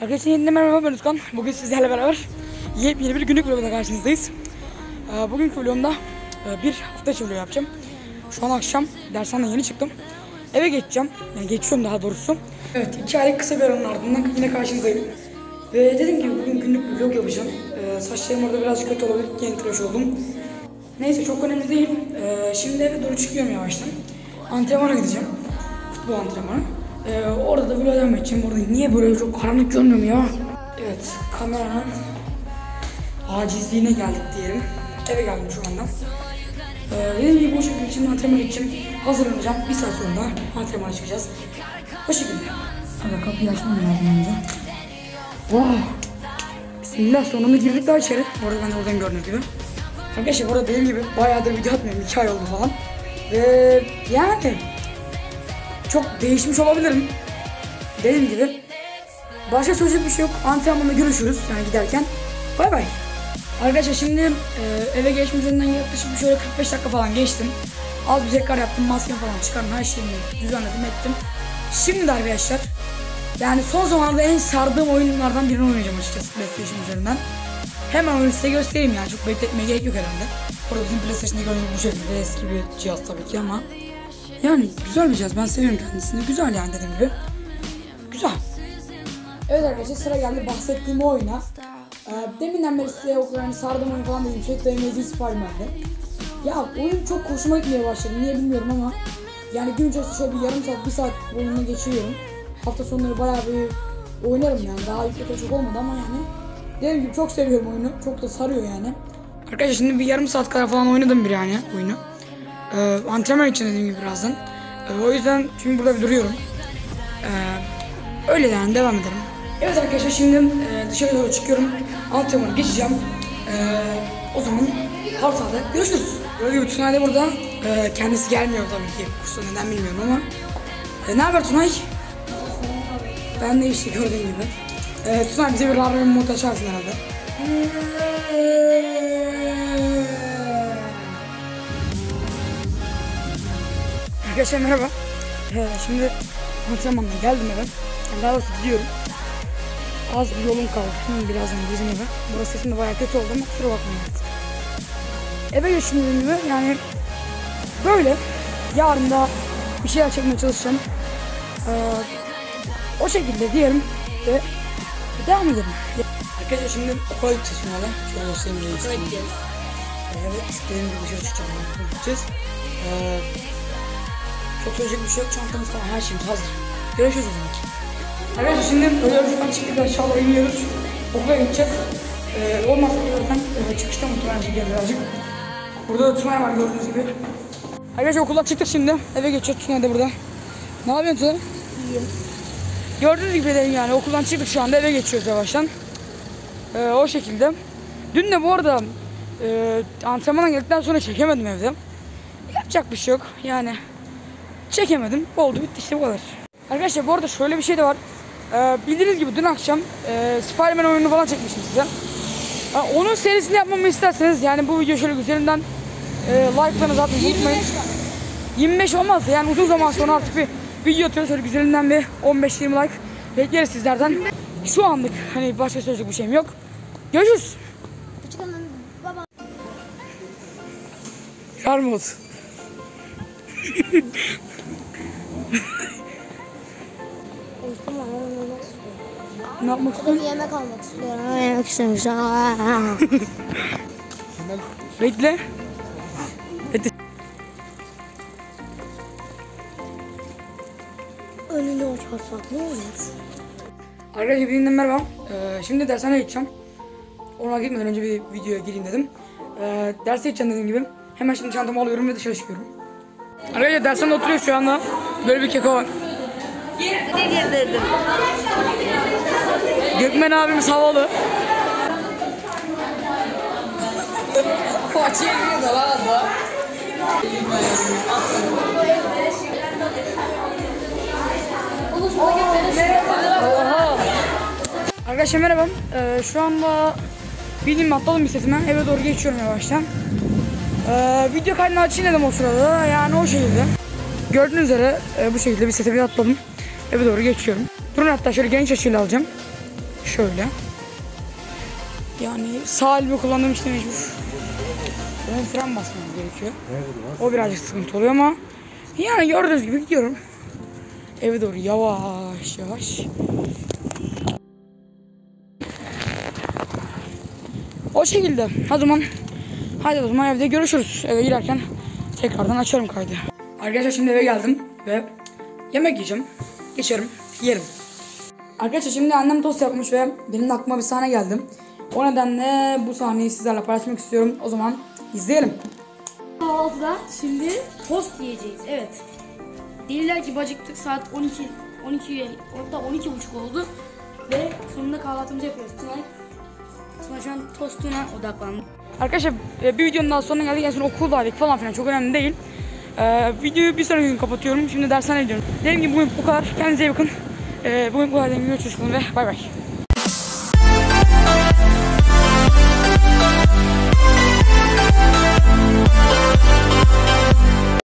Arkadaşlar yeniden merhaba ben Özkan. Bugün sizlerle beraber yepyeni bir günlük vlogla karşınızdayız. Ee, bugünkü vlogumda e, bir hafta içi vlog yapacağım. Şu an akşam dershaneden yeni çıktım. Eve geçeceğim. Yani geçiyorum daha doğrusu. Evet iki aylık kısa bir aranın ardından yine karşınızdayım. Ve dediğim gibi bugün günlük bir vlog yapacağım. Ee, saçlarım orada birazcık kötü olabilir. Yeni tıraş oldum. Neyse çok önemli değil. Ee, şimdi eve doğru çıkıyorum yavaştan. Antrenmana gideceğim. Futbol antrenmanı. Ee, orada da vlog devam edeceğim. Orada niye böyle çok karanlık görünüyorum ya? Evet, kameranın acizliğine geldik diyelim. Eve geldim şu anda. Ee, dediğim gibi bu şekilde şimdi antrenmana gideceğim. Hazırlanacağım. Bir saat sonra antrenmana çıkacağız. Bu şekilde. Hadi kapıyı açmam lazım önce. Oh! Bismillah sonunda girdik daha içeri. Bu arada ben de oradan gördüğünüz gibi. Arkadaşlar bu arada dediğim gibi bayağıdır video atmıyorum. 2 ay oldu falan. Ve yani çok değişmiş olabilirim. Dediğim gibi. Başka söyleyecek bir şey yok. Antrenmanda görüşürüz yani giderken. Bay bay. Arkadaşlar şimdi e, eve geçme üzerinden yaklaşık şöyle 45 dakika falan geçtim. Az bir tekrar yaptım, maske falan çıkardım, her şeyimi düzenledim, ettim. Şimdi de arkadaşlar, yani son zamanlarda en sardığım oyunlardan birini oynayacağım açıkçası PlayStation üzerinden. Hemen oyunu size göstereyim yani çok bekletmeye gerek yok herhalde. Burada bizim PlayStation'da gördüğünüz bu şekilde eski bir cihaz tabii ki ama yani güzel bir cihaz ben seviyorum kendisini. Güzel yani dediğim gibi. Güzel. Evet arkadaşlar sıra geldi bahsettiğim oyuna. Ee, deminden beri size o yani sardım oyunu falan dedim. Şey Amazing Spider-Man'de. Ya oyun çok hoşuma gitmeye başladı. Niye bilmiyorum ama yani gün içerisinde şöyle bir yarım saat, bir saat oyununa geçiyorum. Hafta sonları bayağı bir oynarım yani. Daha yüklete çok olmadı ama yani. Dediğim gibi çok seviyorum oyunu. Çok da sarıyor yani. Arkadaşlar şimdi bir yarım saat kadar falan oynadım bir yani oyunu. Ee, antrenman için dediğim gibi birazdan. Ee, o yüzden şimdi burada bir duruyorum. Ee, öyle yani devam ederim. Evet arkadaşlar şimdi e, dışarı doğru çıkıyorum. Antrenmanı geçeceğim. Ee, o zaman hafta sahada görüşürüz. Böyle gibi Tunay da burada. Ee, kendisi gelmiyor tabii ki. Kursa neden bilmiyorum ama. E, ne haber Tunay? Ben de işte gördüğün gibi. Ee, Tunay bize bir bir mod açarsın herhalde. Arkadaşlar merhaba. Ee, şimdi antrenmandan geldim eve. Yani daha doğrusu gidiyorum. Az bir yolum kaldı. Şimdi birazdan bizim eve. Burası sesim de bayağı kötü oldu ama kusura bakmayın artık. Eve geçtiğim gibi yani böyle. Yarın da bir şeyler çekmeye çalışacağım. Ee, o şekilde diyelim ve devam edelim. Arkadaşlar şimdi okula gideceğiz finale. Şöyle göstereyim diye istedim. Evet, istediğim gibi dışarı çıkacağım. Okula gideceğiz. Ee, çok söyleyecek bir şey yok. Çantamız falan her şeyimiz hazır. Görüşürüz o zaman. Arkadaşlar şimdi öğretmen çıktık aşağıda iniyoruz. Okula gideceğiz. Ee, olmazsa zaten e, çıkışta muhtemelen çekeceğiz birazcık. Burada da Tunay var gördüğünüz gibi. Arkadaşlar okuldan çıktık şimdi. Eve geçiyoruz Tunay da burada. Ne yapıyorsun Tunay? İyiyim. Gördüğünüz gibi dedim yani okuldan çıktık şu anda eve geçiyoruz yavaştan. Ee, o şekilde. Dün de bu arada e, antrenmandan geldikten sonra çekemedim evde. Yapacak bir şey yok yani. Çekemedim. Oldu bitti işte bu kadar. Arkadaşlar bu arada şöyle bir şey de var. Ee, bildiğiniz gibi dün akşam e, Spider-Man oyununu falan çekmiştim size. Ee, onun serisini yapmamı isterseniz yani bu video şöyle üzerinden e, like'larınızı atmayı unutmayın. 25 olmaz yani uzun zaman sonra artık bir video atıyoruz şöyle güzelinden bir 15-20 like bekleriz sizlerden. Şu anlık hani başka söyleyecek bir şeyim yok. Görüşürüz. Yarmut. Uykum var. Ne yapmak istiyorsun? yemek almak istiyorum. Hemen yemek istiyorum şu an. Bekle. Önünü açarsak ne olur? Arkadaşlar birinden merhaba. Ee, şimdi dershaneye gideceğim. Ona gitmeden önce bir videoya gireyim dedim. Ee, derse gideceğim dediğim gibi. Hemen şimdi çantamı alıyorum ve dışarı çıkıyorum. Arkadaşlar dershanede oturuyor şu anda. Böyle bir keko var. Gökmen abimiz havalı. Oha. Arkadaşlar merhaba. Ee, şu anda bildiğim atladım bisikletime. Eve doğru geçiyorum yavaştan. Ee, video kaydını açayım dedim o sırada. Yani o şekilde. Gördüğünüz üzere e, bu şekilde bir atladım. Eve doğru geçiyorum. Durun hatta şöyle genç açıyla alacağım. Şöyle. Yani sağ elimi kullandığım için mecbur. Ön fren basmam gerekiyor. O birazcık sıkıntı oluyor ama yani gördüğünüz gibi gidiyorum. Eve doğru yavaş yavaş. O şekilde. O zaman hadi o zaman evde görüşürüz. Eve girerken tekrardan açarım kaydı. Arkadaşlar şimdi eve geldim ve yemek yiyeceğim. Geçerim, yerim. Arkadaşlar şimdi annem tost yapmış ve benim aklıma bir sahne geldi. O nedenle bu sahneyi sizlerle paylaşmak istiyorum. O zaman izleyelim. Kahvaltıda şimdi tost yiyeceğiz. Evet. Deliler gibi acıktık. Saat 12 12 orada 12 buçuk oldu. Ve sonunda kahvaltımızı yapıyoruz. Tuna, Tuna şu an tostuna odaklandı. Arkadaşlar e, bir videonun daha sonuna geldik. En son okuldaydık falan filan çok önemli değil. Ee, videoyu bir sonraki gün kapatıyorum. Şimdi dershaneye gidiyorum. Dediğim gibi bugün bu kadar. Kendinize iyi bakın. Ee, bugün bu kadar. Görüşürüz ve bay bay.